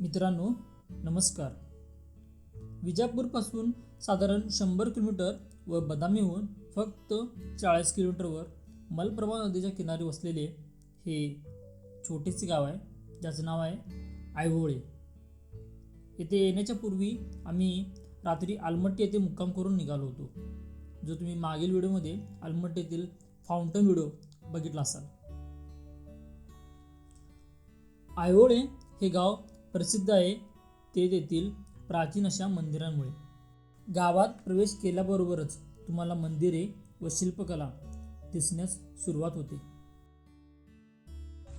मित्रांनो नमस्कार. विजापूरपासून साधारण शंभर किलोमीटर व बदामीहून फक्त चाळीस किलोमीटरवर मलप्रभा नदीच्या किनारी वसलेले हे छोटेसे गाव आहे ज्याचं नाव आहे आयहोळे. येथे येण्याच्या पूर्वी आम्ही रात्री आलमट्टी येथे मुक्काम करून निघालो होतो. जो तुम्ही मागील व्हिडिओमध्ये आलमट्टी येथील फाउंटन व्हिडिओ बघितला असाल. आयहोळे हे गाव प्रसिद्ध आहे ते तेथील प्राचीन अशा मंदिरांमुळे. गावात प्रवेश केल्याबरोबरच तुम्हाला मंदिरे व शिल्पकला दिसण्यास सुरुवात होते.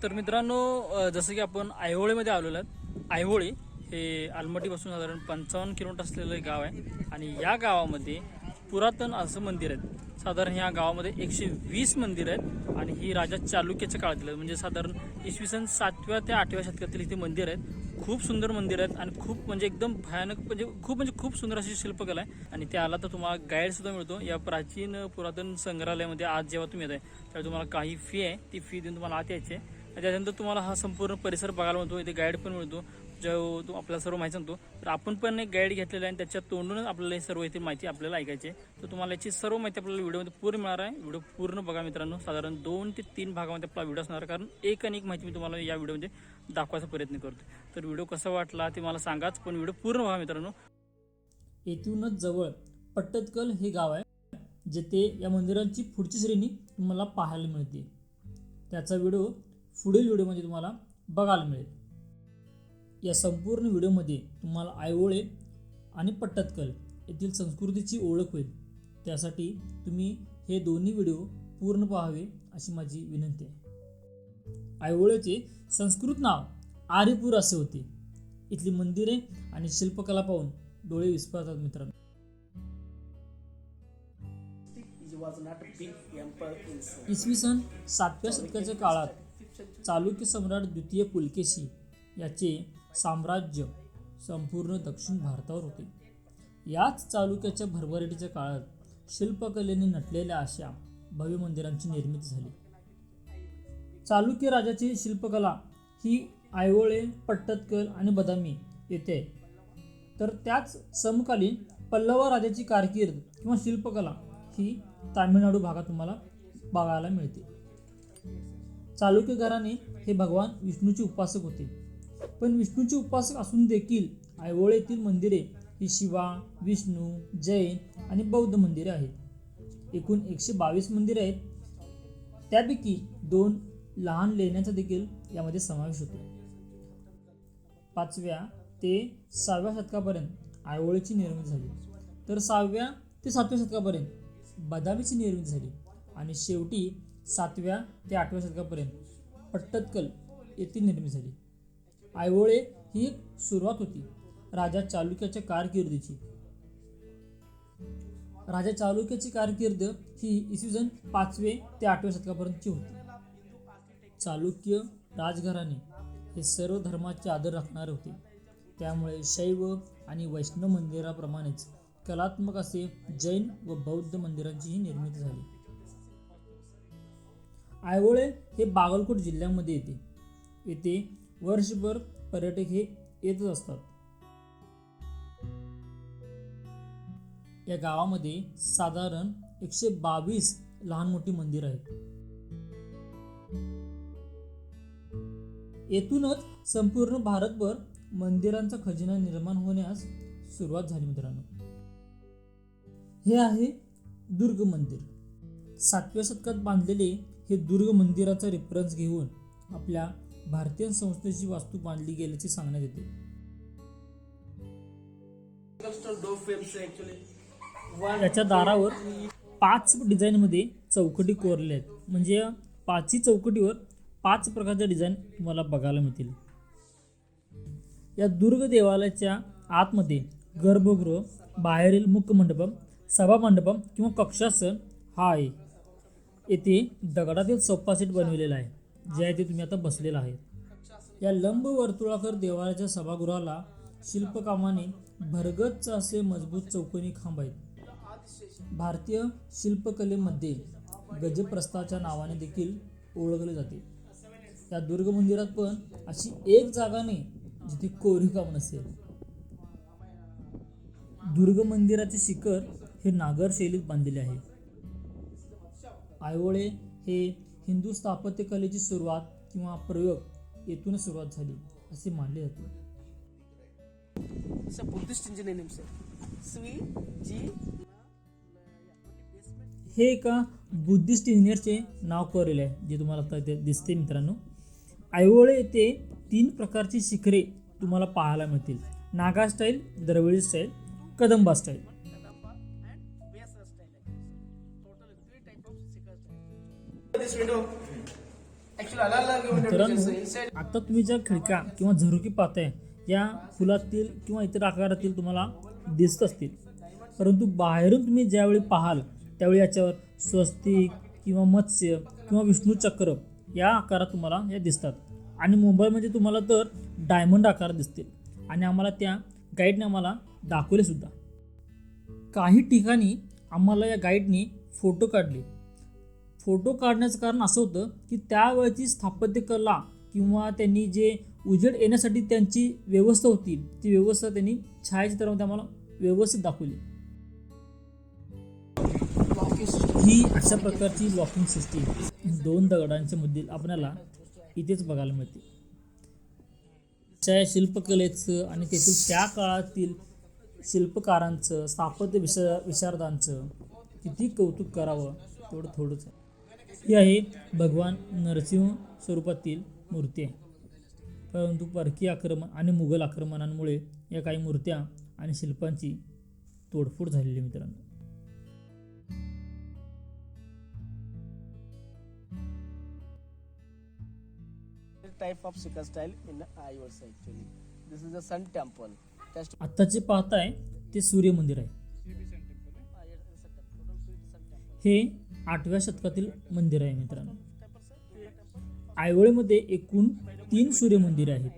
तर मित्रांनो जसं की आपण आयहोळेमध्ये आलेलो आहोत. आयहोळे हे आलमटीपासून साधारण पंचावन्न किलोमीटर असलेलं एक गाव आहे. आणि या गावामध्ये पुरातन असं मंदिर आहे. साधारण ह्या गावामध्ये एकशे वीस मंदिर आहेत आणि ही राजा चालुक्याच्या काळातील आहेत म्हणजे साधारण इसवी सन सातव्या ते आठव्या शतकातील इथे मंदिर आहेत. खूप सुंदर मंदिर आहेत आणि खूप म्हणजे एकदम भयानक म्हणजे खूप म्हणजे खूप सुंदर अशी शिल्पकला आहे. आणि त्याला तर तुम्हाला गाईड सुद्धा मिळतो. या प्राचीन पुरातन संग्रहालयामध्ये आज जेव्हा तुम्ही येत आहे त्यावेळी तुम्हाला काही फी आहे. ती फी देऊन तुम्हाला आत यायची आहे. त्याच्यानंतर तुम्हाला हा संपूर्ण परिसर बघायला मिळतो. इथे गाईड पण मिळतो. जो तो आपल्याला सर्व माहिती सांगतो. तर आपण पण एक गाईड घेतलेला आहे आणि त्याच्या तोंडूनच आपल्याला हे सर्व इथे माहिती आपल्याला ऐकायची आहे. तर तुम्हाला याची सर्व माहिती आपल्याला व्हिडिओमध्ये पूर्ण मिळणार आहे. व्हिडिओ पूर्ण बघा मित्रांनो. साधारण दोन ते तीन भागामध्ये आपला व्हिडिओ असणार आहे. कारण एक आणि एक माहिती मी तुम्हाला या व्हिडिओमध्ये दाखवायचा प्रयत्न करतो. तर व्हिडिओ कसा वाटला ते मला सांगाच. पण व्हिडिओ पूर्ण बघा मित्रांनो. येथूनच जवळ पट्टतकल हे गाव आहे जेथे या मंदिरांची पुढची श्रेणी तुम्हाला पाहायला मिळते. त्याचा व्हिडिओ पुढील व्हिडिओमध्ये तुम्हाला बघायला मिळेल. या संपूर्ण व्हिडिओमध्ये तुम्हाला आयओळे आणि पट्टतकल येथील संस्कृतीची ओळख होईल. त्यासाठी तुम्ही हे दोन्ही व्हिडिओ पूर्ण पाहावे अशी माझी विनंती आहे. आयओळेचे संस्कृत नाव आरिपूर असे होते. इथली मंदिरे आणि शिल्पकला पाहून डोळे विस्फारतात मित्रांनो. इसवी सन सातव्या शतकाच्या काळात चालुक्य सम्राट द्वितीय पुलकेशी याचे साम्राज्य संपूर्ण दक्षिण भारतावर होते. याच चालुक्याच्या भरभराटीच्या काळात शिल्पकलेने नटलेल्या अशा भव्य मंदिरांची निर्मिती झाली. चालुक्य राजाची शिल्पकला ही आयवळे पट्टतकल आणि बदामी येथे आहे. तर त्याच समकालीन पल्लव राजाची कारकीर्द किंवा शिल्पकला ही तामिळनाडू भागात तुम्हाला बघायला मिळते. चालुक्य घराणे हे भगवान विष्णूचे उपासक होते. पण विष्णूचे उपासक असून देखील आयवळे येथील मंदिरे ही शिवा विष्णू जैन आणि बौद्ध मंदिरे आहेत. एकूण एकशे बावीस मंदिरे आहेत. त्यापैकी दोन लहान लेण्यांचा देखील यामध्ये समावेश होतो. पाचव्या ते सहाव्या शतकापर्यंत आयवळीची निर्मिती झाली. तर सहाव्या ते सातव्या शतकापर्यंत बदामीची निर्मिती झाली. आणि शेवटी सातव्या ते आठव्या शतकापर्यंत पट्टतकल येथील निर्मित झाली. आयवळे ही एक सुरुवात होती राजा चालुक्याच्या कारकिर्दीची. राजा चालुक्याची कारकीर्द ही इसवी सन पाचवे ते आठव्या शतकापर्यंतची होती. चालुक्य राजघराणे हे सर्व धर्माचे आदर राखणारे होते. त्यामुळे शैव आणि वैष्णव मंदिराप्रमाणेच कलात्मक असे जैन व बौद्ध मंदिरांचीही निर्मिती झाली. आयवळे हे बागलकोट जिल्ह्यामध्ये येते. येथे वर्षभर पर्यटक हे येतच असतात. या गावामध्ये साधारण एकशे बावीस लहान मोठी मंदिर आहेत. येथूनच संपूर्ण भारतभर मंदिरांचा खजिना निर्माण होण्यास सुरुवात झाली मित्रांनो. हे आहे दुर्ग मंदिर. सातव्या शतकात बांधलेले हे दुर्ग मंदिराचा रेफरन्स घेऊन आपल्या भारतीय संस्थेची वास्तू बांधली गेल्याचे सांगण्यात येते. याच्या दारावर पाच डिझाईनमध्ये चौकटी कोरल्या आहेत. म्हणजे पाचही चौकटीवर पाच प्रकारच्या डिझाईन तुम्हाला बघायला मिळतील. या दुर्ग देवालयाच्या आतमध्ये गर्भगृह बाहेरील मुख्य मंडपम सभा मंडपम किंवा कक्षासन हा आहे. येथे दगडातील सोफा बनविलेला आहे ज्या येथे तुम्ही आता बसलेला आहे. या लंब वर्तुळाकर देवालयाच्या सभागृहाला शिल्पकामाने भरगच्च असे मजबूत चौकोनी खांब आहेत. भारतीय शिल्पकलेमध्ये गजप्रस्थाच्या नावाने देखील ओळखले जाते. या दुर्ग मंदिरात पण अशी एक जागा नाही जिथे कोरीकाम नसेल. दुर्ग मंदिराचे शिखर हे नागर शैलीत बांधलेले आहे. आयवळे हे हिंदू स्थापत्यकलेची सुरुवात किंवा प्रयोग येथूनच सुरुवात झाली असे मानले जाते. हे एका बुद्धिस्ट इंजिनियरचे नाव कोरलेले आहे जे तुम्हाला आता दिसते मित्रांनो. ऐहोळे येथे तीन प्रकारची शिखरे तुम्हाला पाहायला मिळतील. Nagara style Dravidi style Kadamba style. This window. Actually, inside. आता तुम्ही ज्या खिडक्या किंवा झुरुकी पाहताय या फुलातील किंवा इतर आकारातील तुम्हाला दिसत असतील परंतु बाहेरून तुम्ही ज्यावेळी पाहाल त्यावेळी याच्यावर स्वस्तिक किंवा मत्स्य किंवा विष्णू चक्र या आकारात तुम्हाला या दिसतात आणि मुंबईमध्ये तुम्हाला तर डायमंड आकार दिसतील आणि आम्हाला त्या गाईडने आम्हाला दाखवले सुद्धा काही ठिकाणी आम्हाला या गाईडने फोटो काढले फोटो काढण्याचं कारण असं होतं की त्यावेळची स्थापत्यकला किंवा त्यांनी जे उजेड येण्यासाठी त्यांची व्यवस्था होती ती व्यवस्था त्यांनी छायाचित्रामध्ये आम्हाला व्यवस्थित दाखवली. ही अशा प्रकारची लॉकिंग सिस्टीम दोन दगडांच्या मधील आपल्याला इथेच बघायला मिळते. त्या शिल्पकलेचं आणि तेथील त्या काळातील शिल्पकारांचं स्थापत्य विशा विशारदांचं किती कौतुक करावं तेवढं थोडंच आहे. ही आहे भगवान नरसिंह स्वरूपातील मूर्ती आहे परंतु परकीय आक्रमण आणि मुघल आक्रमणांमुळे या काही मूर्त्या आणि शिल्पांची तोडफोड झालेली मित्रांनो type of Sikha style in Ayodhya actually. This is the Sun Temple. That's आता जे पाहताय ते सूर्य मंदिर आहे हे आठव्या शतकातील मंदिर आहे मित्रांनो. आयवळीमध्ये एकूण तीन सूर्यमंदिर आहेत.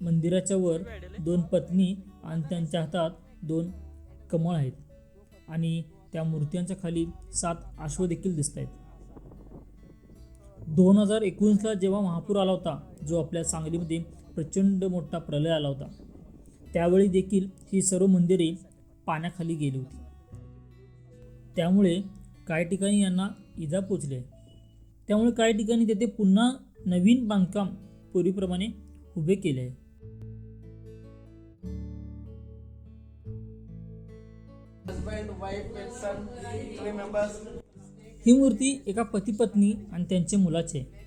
मंदिराच्या वर दोन पत्नी आणि त्यांच्या हातात दोन कमळ आहेत. आणि त्या मूर्त्यांच्या खाली सात अश्व देखील दिसत आहेत दोन हजार एकोणीसला जेव्हा महापूर आला होता जो आपल्या सांगलीमध्ये प्रचंड मोठा प्रलय आला होता त्यावेळी देखील ही सर्व मंदिरे पाण्याखाली गेली होती. त्यामुळे काही ठिकाणी यांना इजा पोचली आहे. त्यामुळे काही ठिकाणी तेथे पुन्हा नवीन बांधकाम पूर्वीप्रमाणे उभे केले आहे. ही मूर्ती एका पती पत्नी आणि त्यांच्या मुलाची आहे.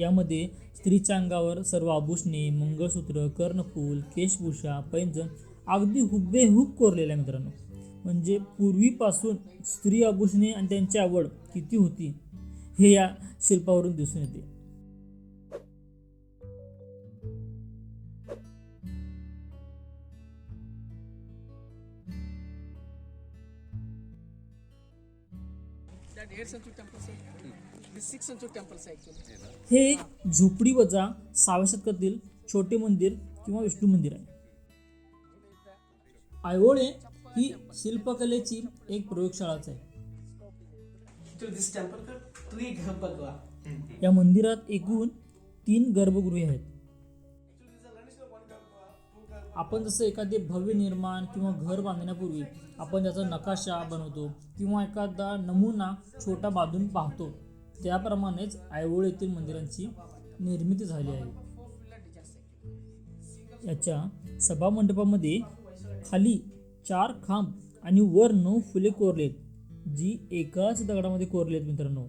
यामध्ये स्त्रीच्या अंगावर सर्व आभूषणे मंगळसूत्र कर्णफूल केशभूषा पैंजण अगदी हुबेहूब कोरलेल्या मित्रांनो. म्हणजे पूर्वीपासून स्त्री आभूषणे आणि त्यांची आवड किती होती हे या शिल्पावरून दिसून येते. हे एक झोपडी वजा सहाव्या शतकातील छोटे मंदिर किंवा विष्णू मंदिर आहे. आयवळे ही शिल्पकलेची एक प्रयोगशाळाच आहे. या मंदिरात एकूण तीन गर्भगृहे आहेत. आपण जसं एखादे भव्य निर्माण किंवा घर बांधण्यापूर्वी आपण त्याचा नकाशा बनवतो किंवा एखादा नमुना छोटा बांधून पाहतो त्याप्रमाणेच आयवळ येथील मंदिरांची निर्मिती झाली आहे. याच्या सभामंडपामध्ये खाली चार खांब आणि वर नऊ फुले कोरलेत जी एकाच दगडामध्ये कोरलेत मित्रांनो.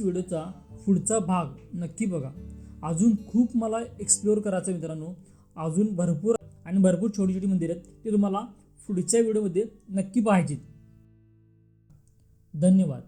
व्हिडिओचा पुढचा भाग नक्की बघा. अजून खूप मला एक्सप्लोअर करायचं मित्रांनो. अजून भरपूर आणि भरपूर छोटी छोटी मंदिरं आहेत ते तुम्हाला पुढच्या व्हिडिओमध्ये नक्की पाहायची धन्यवाद.